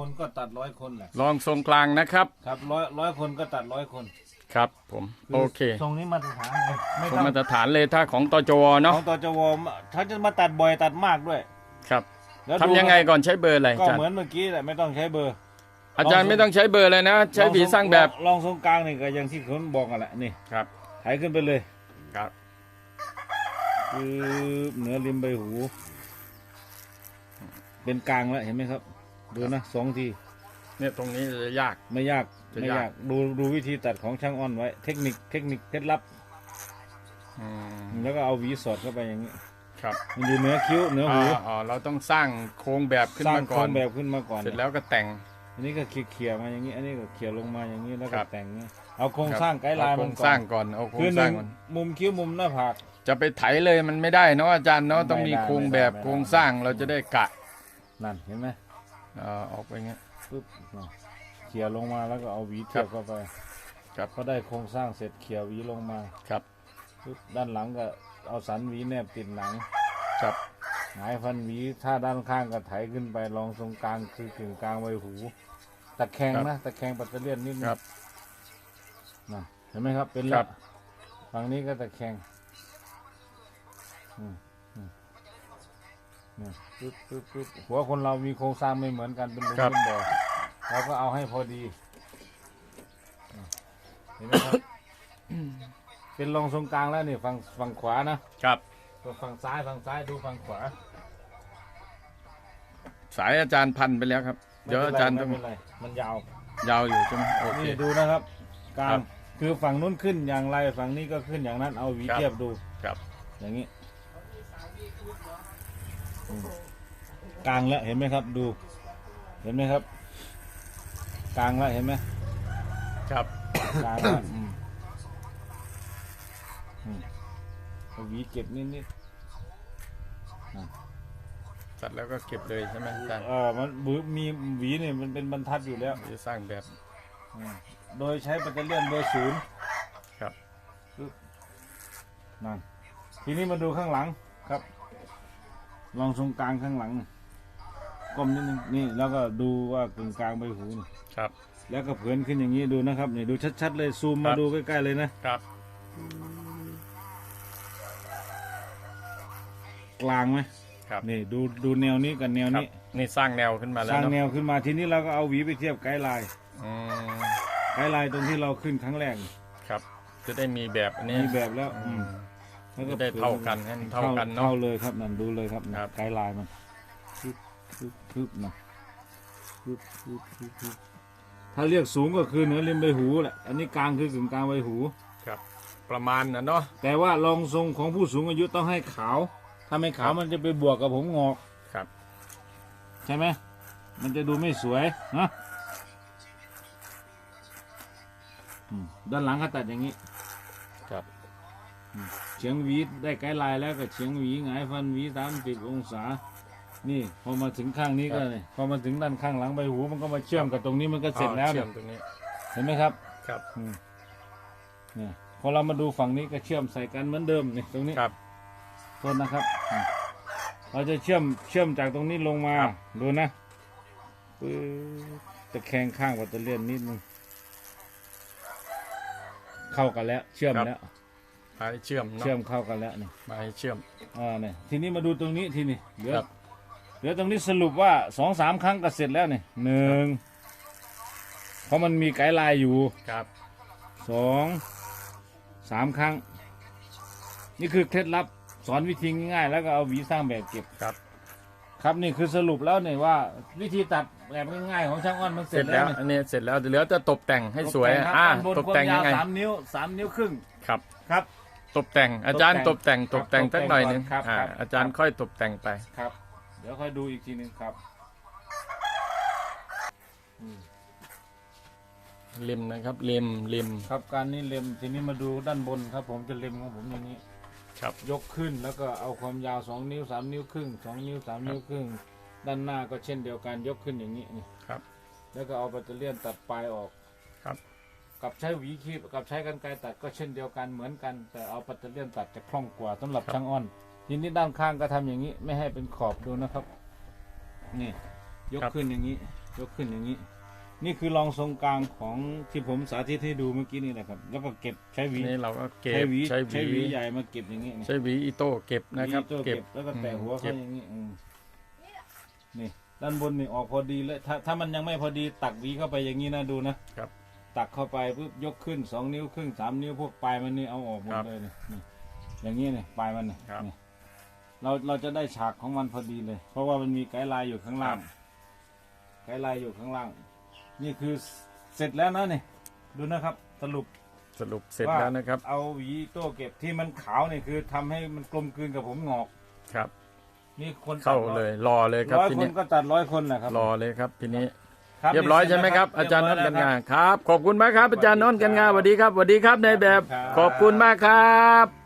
คนก็ตัดร้อยคนแหละลองทรงกลางนะครับ ครับร้อยร้อยคนก็ตัดร้อยคนครับผมโอเคทรงนี้มาตรฐานเลยไม่ผมต้องมาตรฐานเลยถ้าของตจวขเนาะองตจวถ้าจะมาตัดบ่อยตัดมากด้วย ครับแล้วทำยังไงดูก่อนใช้เบอร์อะไรก็อาจารเหมืย์อนเมื่อกี้แหละไม่ต้องใช้เบอร์ อาจารย์ไม่ต้องใช้เบอร์เลยนะ ใช้หวีสร้างแบบลองทรงกลางนี่ก็อย่างที่เขาบอกกันแหละนี่ครับไถขึ้นไปเลยครับ คือเหนือริมใบหู เป็นกลางแล้วเห็นไหมครับ ดูนะสองทีเนี่ยตรงนี้จะยาก ไม่ยากจะไม่ยากยากดูดูวิธีตัดของช่างอ้อนไว้ เทคนิคเทคนิคเคล็ดลับอืมแล้วก็เอาหวีสอดเข้าไปอย่างนี้ครับมันอยู่เหนือคิ้วเหนืออ๋หูออ๋อเราต้องสร้างโครงแบบขึ้นสร้างมาโคก่รอนงแบบขึ้นมาก่อนเสร็จแล้วก็แต่ง อันนี้ก็เขี่ยๆมาอย่างนี้ อันนี้ก็เขี่ยลงมาอย่างนี้แล้วคก็รับแต่งนี้เอาโครงครับสร้างไกด์ไลน์เอาโครมันงก่สอร้างนก่อนเอาโครคืงอสหร้านึ่งงก่อนมุมคิ้วมุมหน้าผากจะไปไถเลยมันไม่ได้เนาะอาจารย์เนาะต้องมีไม่ได้โครงแบบไม่ได้โครงสร้างเราจะได้กะนั่นเห็นไหม เอ่อออกไปเงี้ยปึ๊บน่ะเขี่ยลงมาแล้วก็เอาหวีเทียบเข้าไปครับพอได้โครงสร้างเสร็จเขี่ยหวีลงมาครับปึ๊บด้านหลังก็เอาสันหวีแนบติดหลังครับหงายฟันหวีถ้าด้านข้างก็ไถขึ้นไปลองตรงกลางคือกึ่งกลางใบหูตะแคงนะตะแคงปัตเตอร์เลียนนิดนึงครับนะเห็นไหมครับเป็นครัแล้วบฝั่งนี้ก็ตะแคงอืมอืม เนี่ยปึ๊บปึ๊บปึ๊บหัวคนเรามีโครงสร้างไม่เหมือนกันเป็นรูครับ เป็นบ่อเราก็เอาให้พอดีอะเห็นไหมครับ เป็นรองทรงกลางแล้วนี่ฝั่งฝั่งขวานะครับฝั่งซ้ายฝั่งซ้ายดูฝั่งขวาสายอาจารย์พันไปแล้วครับ เดี๋ยวอาจารย์ไม่ต้องเป็นไรมันยาว ยาวอยู่ใช่ไหมโอเค นี่ดูนะครับกลาครังบคือฝั่งนู้นขึ้นอย่างไรฝั่งนี้ก็ขึ้นอย่างนั้นเอาหวีครับ เทียบดูครับ อย่างนี้อืม กลางแล้วเห็นไหมครับ ดู เห็นไหมครับ กลางแล้วเห็นไหมครับกลางแล้วอืมอืมเอาหวีเก็บนิดนิดสัตว์แล้วก็เก็บเลยใช่ไหมอาจารย์ๆเออมันบืมีหวีเนี่ยมันเป็นบรรทัดอยู่แล้ว จะสร้างแบบอืมโดยใช้ปัตเตอร์เลียนเบอร์ศูนย์ครับ นั่นทีนี้มาดูข้างหลังครับ ลองทรงกลางข้างหลังก้มนิดนึงนี่แล้วก็ดูว่ากึ่งกลางใบหูนี่ครับ แล้วก็เผินขึ้นอย่างนี้ดูนะครับนี่ดูชัดๆเลยซูมครัมาบดูใกล้ๆเลยนะครับ กลางไหมครับนี่ดูดูแนวนี้กับแนวครับนี้นี่สร้างแนวขึ้นมาสแล้วร้างเนาะแนวขึ้นมาทีนี้เราก็เอาหวีไปเทียบไกด์ไลน์อืมไกด์ไลน์ตรงที่เราขึ้นครั้งแรกนี่ครับ จะได้มีแบบอันนี้มีแบบแล้วอือืม มแล้วก็จะได้เท่ากันให้มันเท่ากันเนอะเท่าเลยครับนั่นดูเลยครับครับ ไกด์ไลน์มันปึ๊บปึ๊บปึ๊บนะปึ๊บปึ๊บปึ๊บปึ๊บถ้าเรียกสูงก็คือเหนือริมใบหูแหละอันนี้กลางคือกึ่งกลางใบหู ครับ ประมาณนะเนาะแต่ว่ารองทรงของผู้สูงอายุต้องให้ขาว ถ้าไม่ขาวครับมันจะไปบวกกับผมงอก ครับ ใช่ไหม มันจะดูไม่สวยนะอืมด้านหลังก็ตัดอย่างนี้ ครับ เฉียงหวีได้ไกด์ไลน์แล้วก็เฉียงหวีหงายฟันหวีสามสิบองศา นี่พอมาถึงข้างนี้ก็นี่พอมาถึงด้านข้างหลังใบหูมันก็มาเชื่อมกับตรงนี้มันก็เสร็จแล้วเชื่เนี่อยมตรงนี้เห็นไหมครับครับอืมเนี่ยพอเรามาดูฝั่งนี้ก็เชื่อมใส่กันเหมือนเดิมนี่ตรงนี้ ครับโทษนะครับอืมเราจะเชื่อมเชื่อมจากตรงนี้ลงมาครับดูนะปึ๊บตะแคงข้างวัตเตอร์เลียนนิดนึง เข้ากันแล้ว เชื่อมแล้ว มาให้เชื่อมเนาะเชื่อมเข้ากันแล้วนี่มาให้เชื่อม อ่าเนี่ยทีนี้มาดูตรงนี้ทีนี้เหลือครับเหลือตรงนี้สรุปว่าสองสามครั้งก็เสร็จแล้วนี่หนึ่งเพราะมันมีไกด์ไลน์อยู่ครับสองสามครั้ง นี่คือเคล็ดลับสอนวิธีง่ายๆแล้วก็เอาหวีสร้างแบบเก็บ ครับ ครับนี่คือสรุปแล้วเนี่ยว่า วิธีตัดแบบง่ายๆของช่างอ้อนมันเสเสร็ร็จจแล้แล้ววนี่อันนี้เสร็จแล้วเหลือจะตกแต่งให้สวยครับอ่าด้านบนตกความแต่งยัยาวงไงสามนิ้วสามนิ้วครึ่งครับ ครับ ตกแต่งอาจารย์ตตกกแต่แต่งงตกแต่งครับสักหน่อยหนึงครับอ่าครับ อาจารย์ค่อยตกแต่งไป ครับ เดี๋ยวค่อยดูอีกทีหนึ่งครับริมนะครับริมริมครับการนี้เล็มทีนี้มาดูด้านบนครับ ผมจะเล็มของผมอย่างนี้ ครับ ยกขึ้นแล้วก็เอาความยาวสองนิ้วสามนิ้วครึ่งสองนิ้วสามนิ้วครึ่ง ด้านหน้าก็เช่นเดียวกันยกขึ้นอย่างนี้นี่ครับ แล้วก็เอาแบตเตอรี่ยนตัดปลายออกครับ กับใช้หวีคีบกับใช้กันไกรตัดก็เช่นเดียวกันเหมือนกัน แต่เอาแบตเตอรี่ยนตัดจะคล่องกว่าสำหรับช่างอ้อนทีนี้ด้านข้างก็ทำอย่างนี้ ไม่ให้เป็นขอบดูนะครับ นี่ ยกขึ้นอย่างนี้ ยกขึ้นอย่างนี้ นี่คือรองทรงกลางของที่ผมสาธิตให้ดูเมื่อกี้นี่แหละครับ แล้วก็เก็บใช้หวีนี่เราก็เก็บใช้หวีใช้หใช้หวีวีใหญ่มาเก็บอย่างนี้นี่ใช้หวีอีโต้เก็บนะครับหวีตัวเก็บแล้วก็แตะหัวเก็เขาบอย่างนี้อืมนี่ด้านบนนี่ออกพอดีเลยถ้าถ้ามันยังไม่พอดีตักหวีเข้าไปอย่างนี้นะดูนะครับ ตักเข้าไปปุ๊บยกขึ้นสองนิ้วครึ่งสามนิ้วพวกปลายมันนี่เอาออกหมดครับเลยนี่นี่อย่างนี้นี่ปลายมันนี่ครับนี่เราเราจะได้ฉากของมันพอดีเลย เพราะว่ามันมีไกด์ไลน์อยู่ข้างล่างไกด์ไลน์อยู่ข้างล่าง นี่คือเสร็จแล้วนะนี่ดูนะครับสรุป สรุปเสร็จแล้วนะครับ เอาหวีโต้เก็บที่มันขาวนี่คือทำให้มันกลมกลืนกับผมงอก ครับ นี่คนเข้าเลยรอเลยครับร้อยทีคนี้นก็ตัดร้อยคนแหละครับรอเลยครับทีนี้คบ เรียบร้อยใช่ไหมครับอาจารย์นนท์กันงาครับ ขอบคุณมากครับอาจารย์นนท์กันงาสวัสดีครับสวัสดีครับในายแบบขอบคุณมากครับ